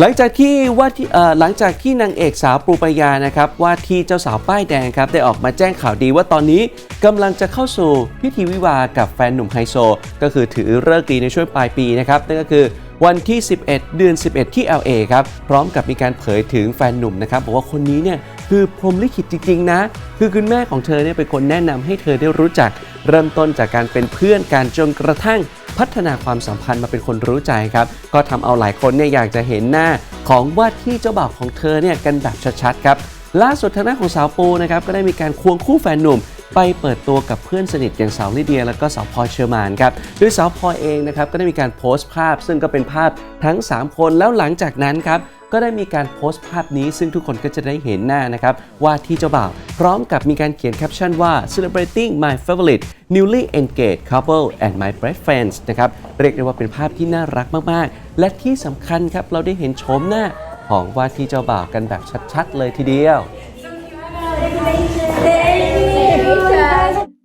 หลังจากที่ว่าที่หลังจากที่นางเอกสาวปูปยานะครับว่าที่เจ้าสาวป้ายแดงครับได้ออกมาแจ้งข่าวดีว่าตอนนี้กำลังจะเข้าสู่พิธีวิวากับแฟนหนุ่มไฮโซ ก็คือถือเลิกดีในช่วงปลายปีนะครับนั่นก็คือวันที่ 11 เดือน 11 ที่ LA ครับพร้อมกับมีการเผยถึงแฟนหนุ่มนะครับบอกว่าคนนี้เนี่ยคือพรหมลิขิตจริงๆนะ คือคุณแม่ของเธอเนี่ยเป็นคนแนะนำให้เธอได้รู้จักเริ่มต้นจากการเป็นเพื่อนกันจนกระทั่ง พัฒนาความสัมพันธ์มาเป็นคนรู้ใจครับ ก็ทำเอาหลายคนเนี่ยอยากจะเห็นหน้าของว่าที่เจ้าบ่าวของเธอเนี่ยกันแบบชัดๆครับล่าสุดทางด้านของสาวปูนะครับก็ได้มีการควงคู่แฟนหนุ่ม ไปเปิดตัวกับเพื่อนสนิทอย่างสาวลิเดีย แล้วก็สาวพลอยเชอร์มานครับโดยสาวพลอยเองนะครับก็ได้มีการโพสต์ภาพ ซึ่งก็เป็นภาพทั้ง 3 คนแล้วหลังจากนั้นครับ ก็ได้มีการโพสต์ภาพนี้ ซึ่งทุกคนก็จะได้เห็นหน้านะครับว่าที่เจ้าบ่าว พร้อมกับมีการเขียนแคปชั่นว่า celebrating my favorite newly engaged couple and my best friends นะครับเรียกได้ว่าเป็นภาพที่น่ารักมากๆ และที่สำคัญครับเราได้เห็นโฉมหน้าของว่าที่เจ้าบ่าวกันแบบชัดๆ เลยทีเดียว